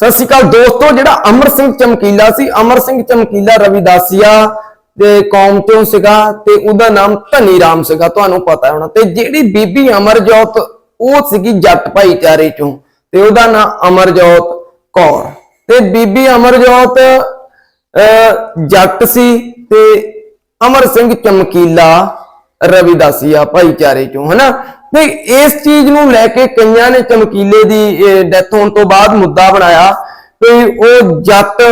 ਸਤਿ ਸ਼੍ਰੀ ਅਕਾਲ ਦੋਸਤੋ ਜਿਹੜਾ ਅਮਰ ਸਿੰਘ ਚਮਕੀਲਾ ਸੀ ਅਮਰ ਸਿੰਘ ਚਮਕੀਲਾ ਰਵਿਦਾਸੀਆ ਦੇ ਕੌਮ ਤੋਂ ਸੀਗਾ ਤੇ ਉਹਦਾ ਨਾਮ ਧਨੀ ਰਾਮ ਸੀਗਾ ਤੁਹਾਨੂੰ ਪਤਾ ਹੋਣਾ। ਤੇ ਜਿਹੜੀ ਬੀਬੀ ਅਮਰਜੋਤ ਉਹ ਸੀਗੀ ਜੱਟ ਭਾਈਚਾਰੇ ਚੋਂ ਤੇ ਉਹਦਾ ਨਾਮ ਅਮਰਜੋਤ ਕੌਰ। ਤੇ ਬੀਬੀ ਅਮਰਜੋਤ ਅਹ, ਜੱਟ ਸੀ ਤੇ ਅਮਰ ਸਿੰਘ ਚਮਕੀਲਾ ਰਵਿਦਾਸੀਆ ਭਾਈਚਾਰੇ ਚੋਂ ਹਨਾ? ਤੇ ਇਸ ਚੀਜ਼ ਨੂੰ ਲੈ ਕੇ ਕਈਆਂ ਨੇ ਚਮਕੀਲੇ ਦੀ ਡੈਥ ਹੋਣ ਤੋਂ ਬਾਅਦ ਮੁੱਦਾ ਬਣਾਇਆ ਵੀ ਉਹ ਜੱਟ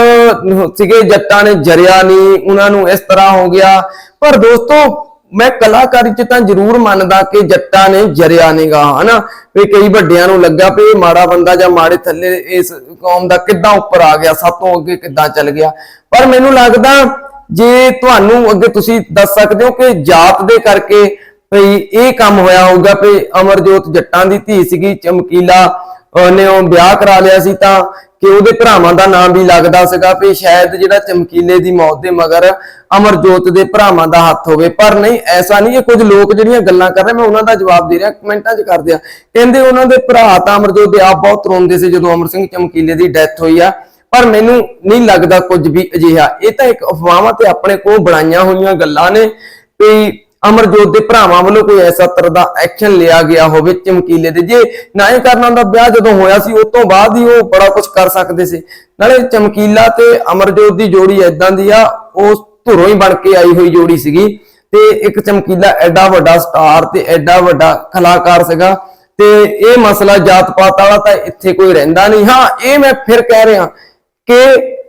ਸੀਗੇ, ਜੱਟਾਂ ਨੇ ਜਰਿਆ ਨਹੀਂ, ਉਹਨਾਂ ਨੂੰ ਇਸ ਤਰ੍ਹਾਂ ਹੋ ਗਿਆ। ਪਰ ਦੋਸਤੋ, ਮੈਂ ਕਲਾਕਾਰੀ ਚ ਤਾਂ ਜ਼ਰੂਰ ਮੰਨਦਾ ਕਿ ਜੱਟਾਂ ਨੇ ਜਰਿਆ ਨਹੀਂਗਾ, ਹਨਾ? ਵੀ ਕਈ ਵੱਡਿਆਂ ਨੂੰ ਲੱਗਾ ਵੀ ਮਾੜਾ ਬੰਦਾ ਜਾਂ ਮਾੜੇ ਥੱਲੇ ਇਸ ਕੌਮ ਦਾ ਕਿੱਦਾਂ ਉੱਪਰ ਆ ਗਿਆ, ਸਭ ਤੋਂ ਅੱਗੇ ਕਿੱਦਾਂ ਚੱਲ ਗਿਆ। ਪਰ ਮੈਨੂੰ ਲੱਗਦਾ, ਜੇ ਤੁਹਾਨੂੰ ਅੱਗੇ ਤੁਸੀਂ ਦੱਸ ਸਕਦੇ ਹੋ ਕਿ ਜਾਤ ਦੇ ਕਰਕੇ ਭਈ ਇਹ ਕੰਮ ਹੋਇਆ ਹੋਊਗਾ ਵੀ ਅਮਰਜੋਤ ਜੱਟਾਂ ਦੀ ਧੀ ਸੀਗੀ, ਚਮਕੀਲਾ, ਉਹਨੇ ਉਹ ਵਿਆਹ ਕਰਾ ਲਿਆ ਸੀ ਤਾਂ ਕਿ ਉਹਦੇ ਭਰਾਵਾਂ ਦਾ ਨਾਮ ਵੀ ਲੱਗਦਾ ਸੀਗਾ ਵੀ ਸ਼ਾਇਦ ਜਿਹੜਾ ਚਮਕੀਲੇ ਦੀ ਮੌਤ ਦੇ ਮਗਰ ਅਮਰਜੋਤ ਦੇ ਭਰਾਵਾਂ ਦਾ ਹੱਥ ਹੋਵੇ। ਪਰ ਨਹੀਂ, ਐਸਾ ਨਹੀਂ ਇਹ ਕੁਝ ਲੋਕ ਜਿਹੜੀਆਂ ਗੱਲਾਂ ਕਰ ਰਹੇ, ਮੈਂ ਉਹਨਾਂ ਦਾ ਜਵਾਬ ਦੇ ਰਿਹਾ, ਕਮੈਂਟਾਂ 'ਚ ਕਰਦੇ ਆ। ਕਹਿੰਦੇ ਉਹਨਾਂ ਦੇ ਭਰਾ ਤਾਂ ਅਮਰਜੋਤ ਦੇ ਆਪ ਬਹੁਤ ਰੋਂਦੇ ਸੀ ਜਦੋਂ ਅਮਰ ਸਿੰਘ ਚਮਕੀਲੇ ਦੀ ਡੈਥ ਹੋਈ ਆ। ਪਰ ਮੈਨੂੰ ਨਹੀਂ ਲੱਗਦਾ ਕੁਝ ਵੀ ਅਜਿਹਾ। ਇਹ ਤਾਂ ਇੱਕ ਅਫਵਾਹਾਂ ਤੇ ਆਪਣੇ ਕੋਲ ਬਣਾਈਆਂ ਹੋਈਆਂ ਗੱਲਾਂ ਨੇ ਵੀ ਅਮਰਜੋਤ ਦੇ ਭਰਾਵਾਂ ਵੱਲੋਂ ਕੋਈ ਐਸਾ ਤਰ੍ਹਾਂ ਦਾ ਐਕਸ਼ਨ ਲਿਆ ਗਿਆ ਹੋਵੇ ਚਮਕੀਲੇ ਦੇ। ਜੇ ਨਾ ਹੀ ਕਰਨਾ ਦਾ ਵਿਆਹ ਜਦੋਂ ਹੋਇਆ ਸੀ, ਉਸ ਤੋਂ ਬਾਅਦ ਹੀ ਉਹ ਬੜਾ ਕੁਝ ਕਰ ਸਕਦੇ ਸੀ। ਨਾਲੇ ਚਮਕੀਲਾ ਤੇ ਅਮਰਜੋਤ ਦੀ ਜੋੜੀ ਐਦਾਂ ਦੀ ਆ, ਉਹ ਧੁਰੋਂ ਹੀ ਬਣ ਕੇ ਆਈ ਹੋਈ ਜੋੜੀ ਸੀਗੀ। ਤੇ ਇੱਕ ਚਮਕੀਲਾ ਐਡਾ ਵੱਡਾ ਸਟਾਰ ਤੇ ਐਡਾ ਵੱਡਾ ਕਲਾਕਾਰ ਸੀਗਾ। ਤੇ ਇਹ ਮਸਲਾ ਜਾਤ ਪਾਤ ਵਾਲਾ ਤਾਂ ਇੱਥੇ ਕੋਈ ਰਹਿੰਦਾ ਨਹੀਂ। ਹਾਂ, ਇਹ ਮੈਂ ਫਿਰ ਕਹਿ ਰਿਹਾ ਕਿ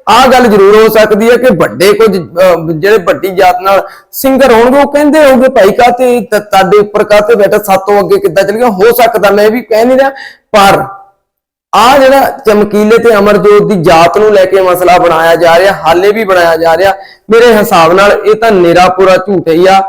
ਆਹ ਗੱਲ ਜ਼ਰੂਰ ਹੋ ਸਕਦੀ ਹੈ ਕਿ ਵੱਡੇ ਕੁਝ ਜਿਹੜੇ ਵੱਡੀ ਜਾਤ ਨਾਲ ਸਿੰਗਰ ਹੋਣਗੇ, ਉਹ ਕਹਿੰਦੇ ਹੋਗੇ ਭਾਈ ਕਾ ਤੇ ਤੁਹਾਡੇ ਉੱਪਰ ਕਾ ਤੇ ਬੈਠਾ, ਸਾਤੋਂ ਅੱਗੇ ਕਿੱਦਾਂ ਚੱਲ ਗਿਆ? ਹੋ ਸਕਦਾ, ਮੈਂ ਇਹ ਵੀ ਕਹਿ ਨਹੀਂ ਰਿਹਾ, ਪਰ ਆ ਜਿਹੜਾ ਚਮਕੀਲੇ ਤੇ ਅਮਰਜੋਤ ਦੀ ਜਾਤ ਨੂੰ ਲੈ ਕੇ ਮਸਲਾ ਬਣਾਇਆ ਜਾ ਰਿਹਾ, ਹਾਲੇ ਵੀ ਬਣਾਇਆ ਜਾ ਰਿਹਾ, ਮੇਰੇ ਹਿਸਾਬ ਨਾਲ ਇਹ ਤਾਂ ਨੇਰਾ ਪੂਰਾ ਝੂਠ ਹੀ। ਆ